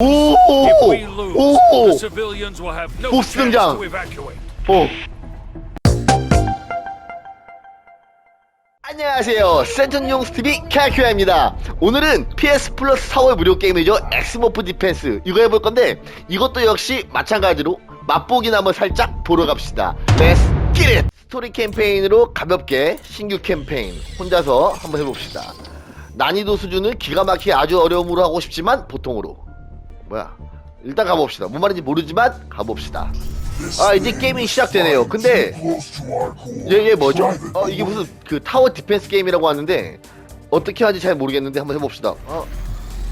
오! 오! 보스 chance 등장. 오. 안녕하세요. 센턴용스 TV 캐큐아입니다. 오늘은 PS 플러스 4월 무료 게임이죠. 엑스모프 디펜스 이거 해볼 건데 이것도 역시 마찬가지로 맛보기나 한번 살짝 보러 갑시다. Let's get it! 스토리 캠페인으로 가볍게 신규 캠페인 혼자서 한번 해봅시다. 난이도 수준은 기가 막히게 아주 어려움으로 하고 싶지만 보통으로 뭐야 일단 가봅시다. 뭔 말인지 모르지만 가봅시다. 아 이제 게임이 시작되네요. 근데 얘, 얘 뭐죠? 어 이게 무슨 그 타워 디펜스 게임이라고 하는데 어떻게 하는지 잘 모르겠는데 한번 해봅시다. 어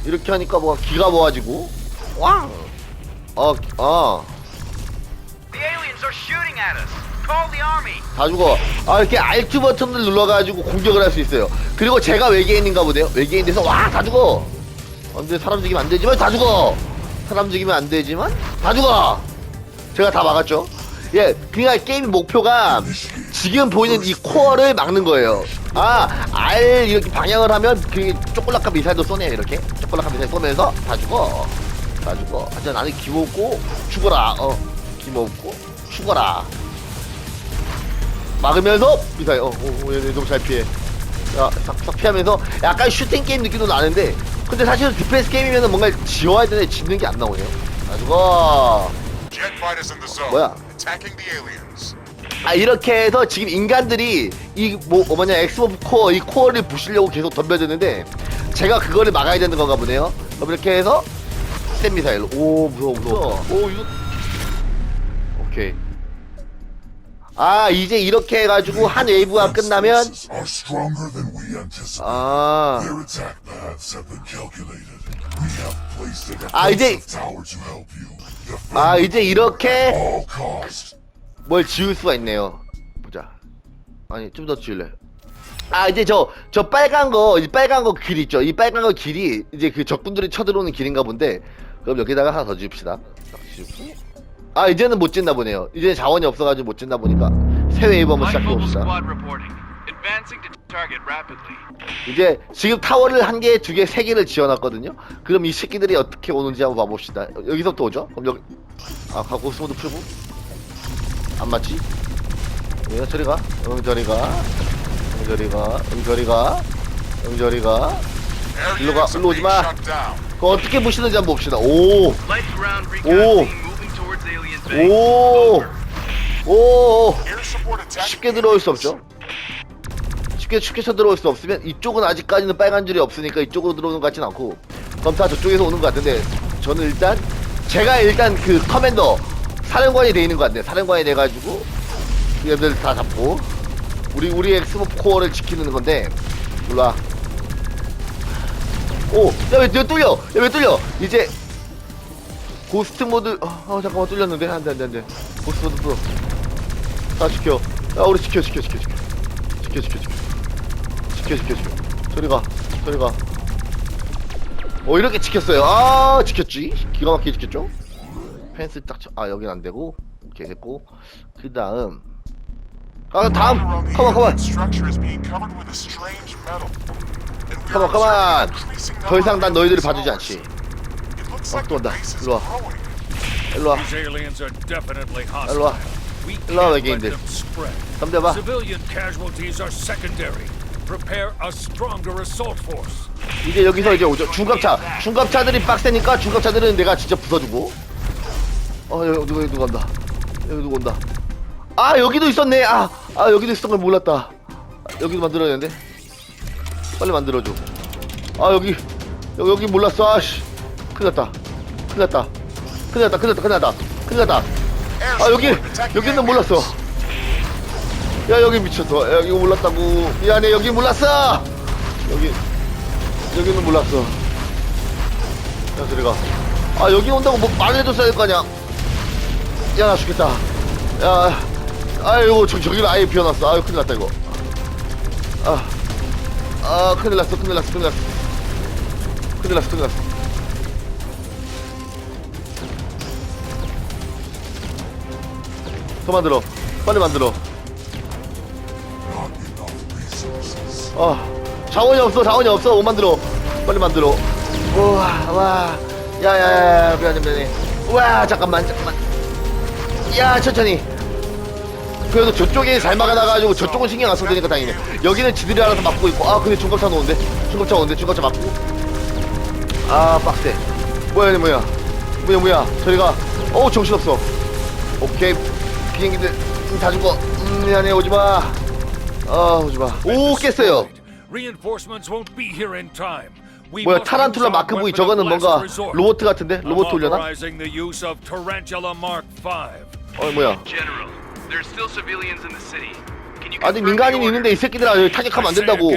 이렇게 하니까 뭐 기가 모아지고 왕. 어 어. 다 죽어. 아 이렇게 R2 버튼을 눌러가지고 공격을 할 수 있어요. 그리고 제가 외계인인가 보네요. 외계인 돼서 와 다 죽어. 어, 근데 사람 죽이면 안 되지만 다 죽어. 사람 죽이면 안 되지만 다 죽어. 제가 다 막았죠. 예, 그러니까 게임 목표가 지금 보이는 이 코어를 막는 거예요. 아, R 이렇게 방향을 하면 그 쪼꼬락한 미사일도 쏘네요. 이렇게 쪼꼬락한 미사일 쏘면서 다 죽어. 다 죽어. 하여튼 나는 기모없고 죽어라. 어, 기모없고 죽어라. 막으면서 미사일 어, 어, 어 얘네 너무 잘 피해 야, 싹, 싹 피하면서 약간 슈팅 게임 느낌도 나는데 근데 사실은 디펜스 게임이면 뭔가 지워야 되는데 짓는 게 안 나오네요 아 zone. 뭐야? 아 이렇게 해서 지금 인간들이 이 뭐 뭐냐 엑스모프 코어 이 코어를 부시려고 계속 덤벼드는데 제가 그거를 막아야 되는 건가 보네요. 그럼 이렇게 해서 스탠 미사일. 오 무서워 무서워. 오 이거 오케이 아 이제 이렇게 해가지고 한 웨이브가 끝나면. 아 아, 이제- 아 이제 이렇게. 뭘 지울 수가 있네요. 보자. 아니 좀 더 지울래. 아 이제 저 저 빨간 거 이 빨간 거 길 있죠. 이 빨간 거 길이 이제 그 적군들이 쳐들어오는 길인가 본데 그럼 여기다가 하나 더 지읍시다. 딱 지우고. 아 이제는 못 짓나 보네요. 이제 자원이 없어가지고 못 짓나 보니까 새 웨이브 한번 Light 시작해 mobile 봅시다. squad reporting. Advancing to target rapidly. 이제 지금 타워를 한 개, 두 개, 세 개를 지어놨거든요. 그럼 이 새끼들이 어떻게 오는지 한번 봐봅시다. 여기서부터 오죠? 그럼 여기 아 가고 스모드 풀고 안 맞지? 예, 저리 가. 응, 저리 가. 응, 저리 가. 응, 저리 가. 응, 저리 가. Air 일로 가, 일로 오지 마. 그거 어떻게 부시는지 한번 봅시다. 오, Light 오, 오. 쉽게 들어올 수. 없죠. 쉽게 쉽게 쳐 들어올 수 없으면 이쪽은 아직까지는 빨간 줄이 없으니까 이쪽으로 들어오는 것 같진 않고 그럼 다 저쪽에서 오는 것 같은데 저는 일단 제가 일단 그 커맨더 사령관이 돼 있는 것 같네 사령관이 돼가지고 얘들 다 잡고 우리 우리 엑스모프 코어를 지키는 건데 몰라 오야왜 뚫려 야왜 뚫려 이제 고스트 모드 어, 어 잠깐만 뚫렸는데 안돼 안돼 안돼 고스트 모드 풀어 다 지켜. 야, 우리 지켜, 지켜, 지켜, 지켜. 지켜, 지켜, 지켜. 지켜, 지켜, 지켜. 저리 가, 저리 가. 어, 이렇게 지켰어요. 아, 지켰지? 기가 막히게 지켰죠? 펜스 딱, 쳐. 아, 여긴 안 되고. 오케이, 됐고. 그 다음. 아, 다음! 컴온! observing an increasing 더 이상 난 너희들을 봐주지. 않지. 어, 또 온다. base is 일로 와. growing. 일로 와. These aliens are definitely 일로 와. hostile. We 일로 와, can't let 외계인들. 덤벼봐. 이제 여기서 이제 오죠. 중갑차. 중갑차들이 빡세니까 중갑차들은 내가 진짜 부숴주고. 어, 여기 누가, 누가 온다. 여기 누가 온다. 아, 여기도 있었네. 아, 아, 여기도 있었던 걸 몰랐다. 아, 여기도 만들어야 되는데. 빨리 만들어줘. 아, 여기, 여기, 여기 몰랐어. 아씨. 큰일 났다. 큰일 났다. 큰일 났다. 큰일 났다. 큰일 났다. 큰일 났다. 아, 여기, 여기는. 몰랐어. 야, 여기 미쳤어. 야, 여기 몰랐다고. 미안해, 여기 몰랐어! 여기, 여기는 몰랐어. 야, 저리 가. 아, 여기 온다고 뭐 말을 해줬어야 될 거 아니야. 야, 나 죽겠다. 야, 아이고, 저, 저기를 아예 비워놨어. 아유, 큰일 났다, 이거. 아, 아, 큰일 났어, 큰일 났어, 큰일 났어. 큰일 났어, 큰일 났어. 더 만들어. 빨리 만들어. 어 자원이 없어 자원이 없어. 못 만들어. 빨리 만들어. 우와 와. 야야야 미안해 미안해. 우와 잠깐만 잠깐만. 야 천천히. 그래도 저쪽에 잘 막아놔가지고 저쪽은 신경 안 써도 되니까 다행이네. 여기는 지들이 알아서 막고 있고. 아 근데 중급차 오는데? 중급차 오는데 중급차 막고. 아 빡세. 뭐야 뭐야? 뭐야 뭐야? 저희가. 어우 정신없어. 오케이. 비행기들 다 죽어. 음, 미안해 오지마. 아 오지마. 오 깼어요. 뭐야 타란툴라 마크 부이 저거는 뭔가 로봇 같은데 로봇 돌려나? 어 뭐야? 아니 민간인 이 있는데 이 새끼들아 여기 타격하면 안 된다고.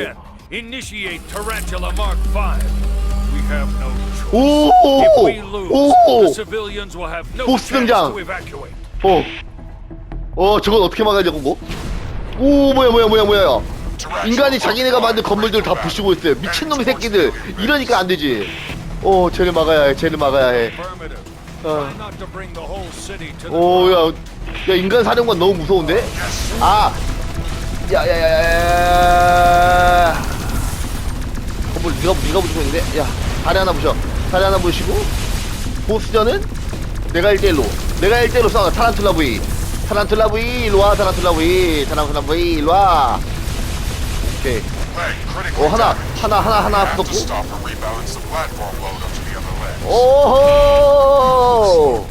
오오오오 보스 등장. 오. 어 저건 어떻게 막으려고 뭐? 오 뭐야 뭐야 뭐야 뭐야. 인간이 자기네가 만든 건물들 다 부수고 있어요. 미친놈 새끼들. 이러니까 안되지. 어 쟤를 막아야 해 쟤를 막아야 해. 어. 어 오야 야 인간 사령관 너무 무서운데? 아! 야야야야 건물 니가 니가 부수고 있는데? 야 다리 하나 부셔. 다리 하나 부시고 보스전은 내가 1대1로. 내가 1대1로 싸워. 타란툴라 부위. 타란툴라 V 일로와 타란툴라 V 타란툴라 V 일로와 오케이 오 하나 하나 하나 하나 붙었고 오호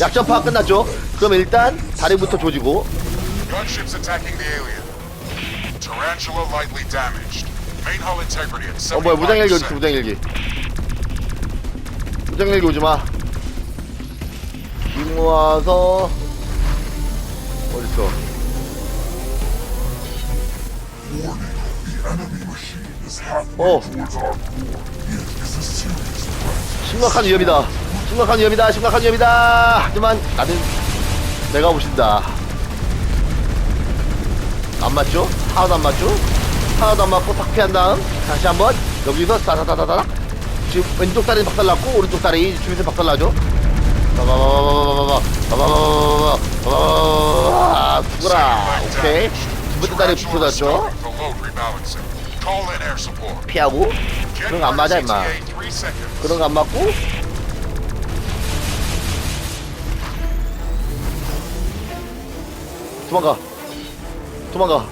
약점 파악 끝났죠? 그럼 일단 다리부터 조지고. 어 뭐야 무장일기 어딨어 무장일기. 무장일기 오지마. 빗 모아서 어딨어? 어 심각한 위협이다 심각한 위협이다 심각한 위협이다 하지만 나는 내가 오신다 안 맞죠? 하나도 안 맞죠? 하나도 안 맞고 탁 피한 다음 다시 한번 여기서 다다다다다 지금 왼쪽 다리 박살났고 오른쪽 다리 주위에서 박살나죠? 죽어라 오케이 두번째 다리 부서졌죠 피하고 그런거 안맞아 임마 그런거 안맞고 도망가 도망가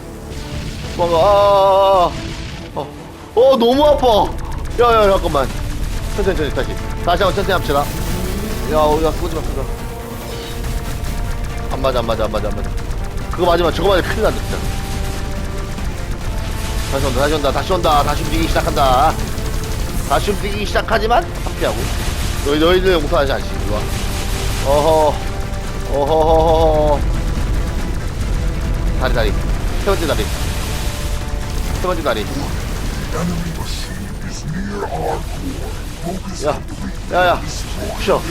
도망가 아어 어, 너무 아파 야야 야, 잠깐만 천천히 천천히 다시 다시 한번 천천히 합시다 야야 쏘지마 쏘지마 안 맞아 안 맞아 안 맞아 안 맞아. 그거 맞으면 저거 맞으면 큰일 난다 진짜. 다시 온다 다시 온다 다시 온다 다시 움직이기 시작한다. 다시 움직이기 시작하지만 합피하고. 너희 너희들 용서하지 않지 이리 와. 어허. 어허허허 다리 다리. 세 번째 다리. 세 번째 다리 야 complete. 야야 부셔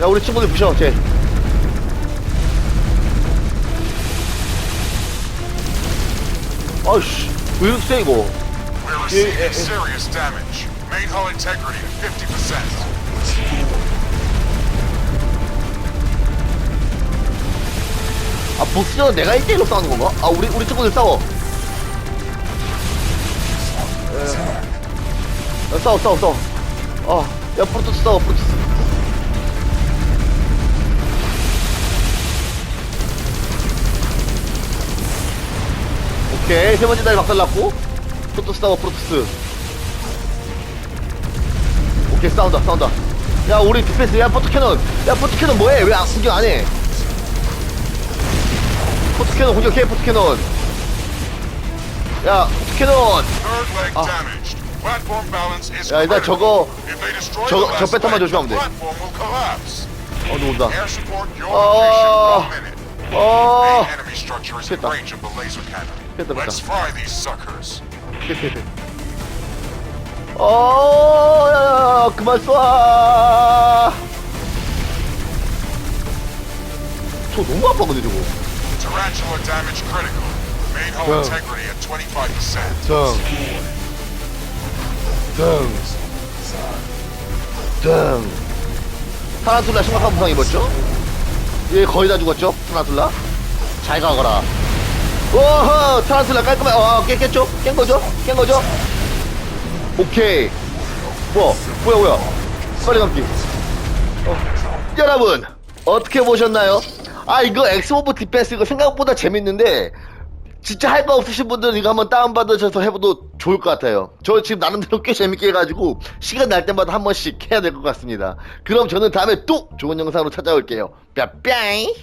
야 우리 친구들 부셔 쟤 아이씨 왜 이렇게 세 이거 We're Yeah, receiving yeah, yeah. serious damage. Main hull integrity at 50%. 아 보스전 내가 1대1로 싸우는 건가? 아 우리 우리 친구들 싸워 에. 야, 싸워 싸워 싸워 어 야 프로토스 싸워 프로토스. 오케이 세 번째 다리 박살났고. 프로토스 싸워 프로토스. 오케이 싸운다 싸운다. 야 우리 디펜스 야 포트캐논. 야 포트캐논 뭐해? 왜 안- 공격 안 해? 포트캐논 공격해 포트캐논. 야 포트캐논. Third 야 일단. 저거 저 last 배터만 조심하면 돼. 어 누군다 Oh. 어 is in 됐다. 됐다, 됐다. 어, 야, 야, 야, 그만 쏴. 저 너무 아파 근데 저거. Tarantula damage 등. 등. 타란툴라 심각한 부상 입었죠? 얘 거의 다 죽었죠? 타란툴라? 잘 가거라. 오호! 타란툴라 깔끔해. 어, 깼, 깼죠? 깬 거죠? 깬 거죠? 오케이. 뭐 뭐야 뭐야 빨리 감기 어, 여러분 어떻게 보셨나요? 아 이거 엑스모브 디펜스 이거 생각보다 재밌는데 진짜 할 거 없으신 분들은 이거 한번 다운받으셔서 해봐도 좋을 것 같아요. 저 지금 나름대로 꽤 재밌게 해가지고 시간 날 때마다 한 번씩 해야 될 것 같습니다. 그럼 저는 다음에 또 좋은 영상으로 찾아올게요. 뿅뿅